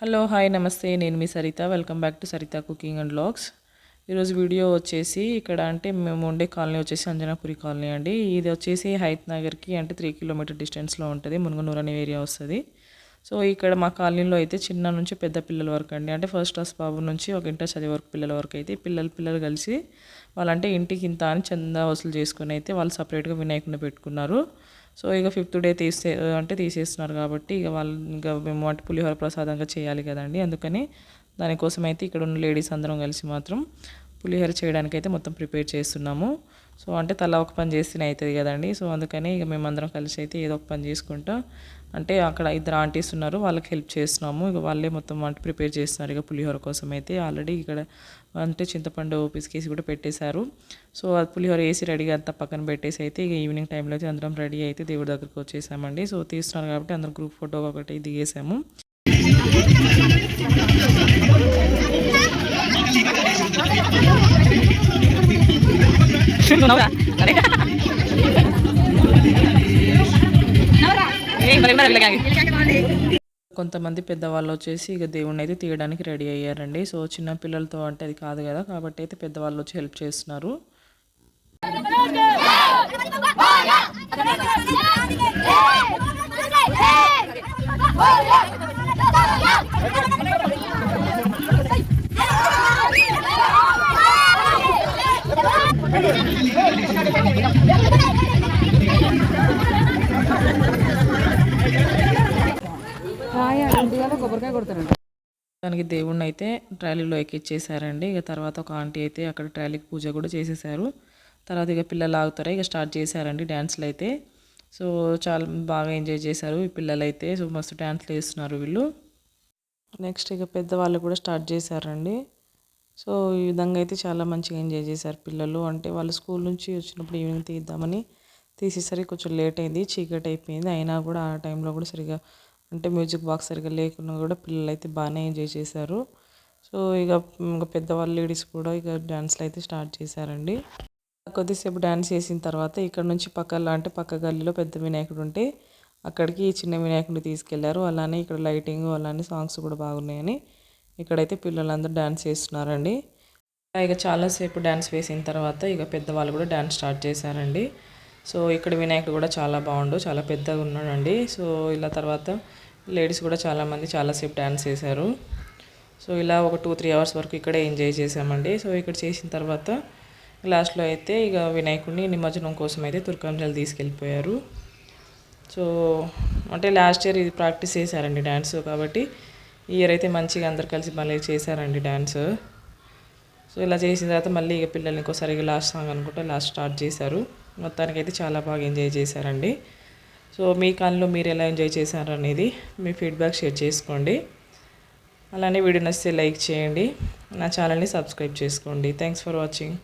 Hello hi నమస్తే. నేను మీ Saritha. Welcome back to Saritha cooking and blogs ఈరోజు video వచ్చేసి ఇక్కడ అంటే మేము ఉండే కాలనీ వచ్చేసి అంజనాపురి కాలనీ అండి. ఇది వచ్చేసి హైత్ నగర్కి అంటే త్రీ కిలోమీటర్ డిస్టెన్స్లో ఉంటుంది. మునుగునూరు అనే ఏరియా వస్తుంది. సో ఇక్కడ మా కాలనీలో అయితే చిన్న నుంచి పెద్ద పిల్లల వరకు అండి. అంటే ఫస్ట్ క్లాస్ బాబు నుంచి ఒక ఇంటర్ చదివే వరకు పిల్లల వరకు అయితే పిల్లలు పిల్లలు కలిసి వాళ్ళంటే ఇంటికి ఇంత అని చందా వసూలు చేసుకుని అయితే వాళ్ళు సపరేట్గా వినాయకుడిని పెట్టుకున్నారు. సో ఇక ఫిఫ్త్ డే తీసే అంటే తీసేస్తున్నారు కాబట్టి ఇక వాళ్ళు ఇంకా మేము అంటే పులిహోర ప్రసాదంగా చేయాలి కదండి. అందుకని దానికోసం అయితే ఇక్కడ ఉన్న లేడీస్ అందరం కలిసి మాత్రం పులిహోర చేయడానికైతే మొత్తం ప్రిపేర్ చేస్తున్నాము. సో అంటే తల ఒక పని చేస్తేనే అవుతుంది కదండి. సో అందుకని ఇక మేమందరం కలిసి అయితే ఏదో ఒక పని చేసుకుంటా. అంటే అక్కడ ఇద్దరు ఆంటీస్ ఉన్నారు వాళ్ళకి హెల్ప్ చేస్తున్నాము. ఇక వాళ్ళే మొత్తం వంట ప్రిపేర్ చేస్తున్నారు. ఇక పులిహోర కోసం అయితే ఆల్రెడీ ఇక్కడ అంటే చింతపండు పిసికేసి కూడా పెట్టేశారు. సో అది పులిహోర వేసి రెడీగా అంతా పక్కన పెట్టేసి అయితే ఇక ఈవినింగ్ టైంలో అయితే అందరం రెడీ అయితే దేవుడి దగ్గరికి వచ్చేసామండి. సో తీస్తున్నారు కాబట్టి అందరం గ్రూప్ ఫోటో ఒకటి దిగేసాము. కొంతమంది పెద్దవాళ్ళు వచ్చేసి ఇక దేవుణ్ణి అయితే తీయడానికి రెడీ అయ్యారండి. సో చిన్న పిల్లలతో అంటే అది కాదు కదా కాబట్టి అయితే పెద్దవాళ్ళు వచ్చి హెల్ప్ చేస్తున్నారు. దానికి దేవుణ్ణి అయితే ట్రాలీలో ఎక్కిచ్చేసారండి. ఇక తర్వాత ఒక ఆంటీ అయితే అక్కడ ట్రాలీకి పూజ కూడా చేసేసారు. తర్వాత ఇక పిల్లలు ఆగుతారా ఇక స్టార్ట్ చేశారండి డ్యాన్స్లు అయితే. సో చాలా బాగా ఎంజాయ్ చేశారు ఈ పిల్లలు అయితే సో మస్తు డ్యాన్స్లు వేస్తున్నారు వీళ్ళు. నెక్స్ట్ ఇక పెద్దవాళ్ళు కూడా స్టార్ట్ చేశారండి. సో ఈ విధంగా అయితే చాలా మంచిగా ఎంజాయ్ చేశారు పిల్లలు. అంటే వాళ్ళు స్కూల్ నుంచి వచ్చినప్పుడు ఈవినింగ్ తీద్దామని తీసేసరికి కొంచెం లేట్ అయింది చీకటి అయిపోయింది. అయినా కూడా ఆ టైంలో కూడా సరిగా అంటే మ్యూజిక్ బాక్స్ సరిగా లేకున్నా కూడా పిల్లలు అయితే బాగానే ఎంజాయ్ చేశారు. సో ఇక ఇంకా పెద్దవాళ్ళు లేడీస్ కూడా ఇక డ్యాన్స్లు అయితే స్టార్ట్ చేశారండి. కొద్దిసేపు డ్యాన్స్ చేసిన తర్వాత ఇక్కడ నుంచి పక్కల అంటే పక్క గల్లీలో పెద్ద వినాయకుడు ఉంటే అక్కడికి చిన్న వినాయకుడిని తీసుకెళ్ళారు. అలానే ఇక్కడ లైటింగ్ అలానే సాంగ్స్ కూడా బాగున్నాయని ఇక్కడైతే పిల్లలందరూ డ్యాన్స్ చేస్తున్నారండి. ఇక చాలాసేపు డ్యాన్స్ వేసిన తర్వాత ఇక పెద్దవాళ్ళు కూడా డ్యాన్స్ స్టార్ట్ చేశారండి. సో ఇక్కడ వినాయకుడు కూడా చాలా బాగుండు చాలా పెద్దగా ఉన్నాడండి. సో ఇలా తర్వాత లేడీస్ కూడా చాలామంది చాలాసేపు డ్యాన్స్ చేశారు. సో ఇలా ఒక టూ త్రీ అవర్స్ వరకు ఇక్కడే ఎంజాయ్ చేసామండి సో ఇక్కడ చేసిన తర్వాత లాస్ట్లో అయితే ఇక వినాయకుడిని నిమజ్జనం కోసం అయితే తుర్కంజలు తీసుకెళ్ళిపోయారు. సో అంటే లాస్ట్ ఇయర్ ఇది ప్రాక్టీస్ చేశారండి డ్యాన్స్ కాబట్టి ఇయర్ అయితే మంచిగా అందరు కలిసి మళ్ళీ చేశారండి డ్యాన్స్ సో ఇలా చేసిన తర్వాత మళ్ళీ ఇక పిల్లల్ని ఇంకోసారి లాస్ట్ సాంగ్ అనుకుంటే లాస్ట్ స్టార్ట్ చేశారు. మొత్తానికి అయితే చాలా బాగా ఎంజాయ్ చేశారండి. సో మీ కాలంలో మీరు ఎలా ఎంజాయ్ చేశారు అనేది మీ ఫీడ్బ్యాక్ షేర్ చేసుకోండి. అలానే వీడియో నచ్చితే లైక్ చేయండి. నా ఛానల్ని సబ్స్క్రైబ్ చేసుకోండి. Thanks for watching